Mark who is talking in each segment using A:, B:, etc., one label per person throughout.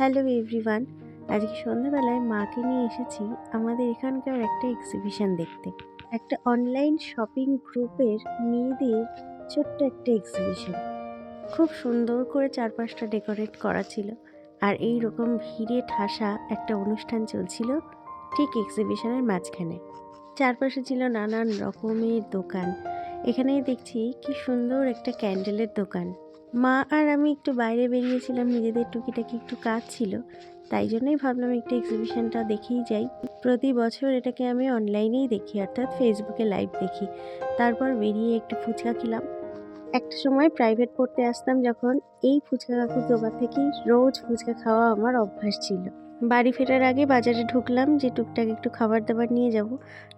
A: Hello everyone, আজকে সন্ধ্যাবেলায় মাকে নিয়ে এসেছি আমাদের এখানকার একটা এক্সিবিশন দেখতে। একটা অনলাইন শপিং গ্রুপের মেয়েদের ছোট্ট একটা এক্সিবিশন খুব সুন্দর করে চারপাশটা ডেকোরেট করা ছিল আর এই রকম ভিড়ে ঠাসা একটা অনুষ্ঠান চলছিল ঠিক এক্সিবিশনের মাঝখানে। চারপাশে ছিল নানান রকমের দোকান। এখানেই দেখছি কি সুন্দর একটা ক্যান্ডেলের দোকান। মা আর আমি একটু বাইরে বেরিয়েছিলাম, নিজেদের টুকিটাকি একটু কাজ ছিল, তাই জন্যই ভাবলাম একটু এক্সিবিশনটা দেখেই যাই। প্রতি বছর এটাকে আমি অনলাইনেই দেখি, অর্থাৎ ফেসবুকে লাইভ দেখি। তারপর বেরিয়ে একটু ফুচকা খেলাম। একটা সময় প্রাইভেট পড়তে আসতাম যখন এই ফুচকা কাকুর দোকান থেকেই রোজ ফুচকা খাওয়া আমার অভ্যাস ছিল। বাড়ি ফেরার আগে বাজারে ঢুকলাম যে টুকটাক একটু খাবার দাবার নিয়ে যাব।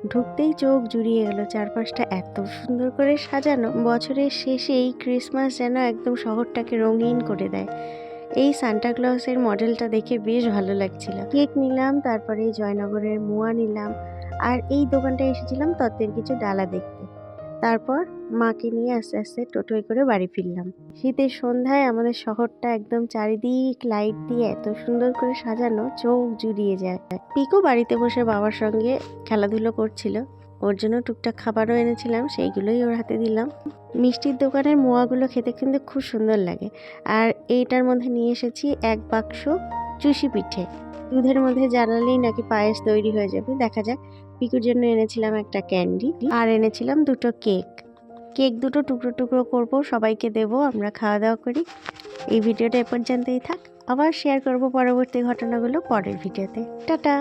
A: ঢুকতেই চোখ জুড়িয়ে গেল চারপাশটা এত সুন্দর করে সাজানো। বছরের শেষে এই ক্রিসমাস যেন একদম শহরটাকে রঙিন করে দেয়। এই সান্টা ক্লসের মডেলটা দেখে বেশ ভালো লাগছিল। কেক নিলাম, তারপরে জয়নগরের মোয়া নিলাম, আর এই দোকানটায় এসেছিলাম তত্ত্বের কিছু ডালা দেখতে। তারপর মাকে নিয়ে আস্তে আস্তে টোটোয় করে বাড়ি ফিরলাম। শীতের সন্ধ্যায় আমাদের শহরটা একদম চারিদিক লাইট দিয়ে এত সুন্দর করে সাজানো, চোখ জুড়িয়ে যায়। পিকো বাড়িতে বসে বাবার সঙ্গে খেলাধুলো করছিল। ওর জন্য টুকটাক খাবারও এনেছিলাম, সেইগুলোই ওর হাতে দিলাম। মিষ্টির দোকানের মোয়াগুলো খেতে কিন্তু খুব সুন্দর লাগে। আর এইটার মধ্যে নিয়ে এসেছি এক বাক্স চুষি পিঠে। দুধের মধ্যে জ্বালালেই নাকি পায়েস তৈরি হয়ে যাবে। দেখা যাক, পিকুর জন্য এনেছিলাম একটা ক্যান্ডি আর এনেছিলাম দুটো কেক। কেক দুটো টুকরো টুকরো করব, সবাইকে দেব, আমরা খাওয়া দাওয়া করি। এই ভিডিওটা এ পর্যন্তই থাক। আবার শেয়ার করব পরবর্তী ঘটনাগুলো পরের ভিডিওতে। টাটা!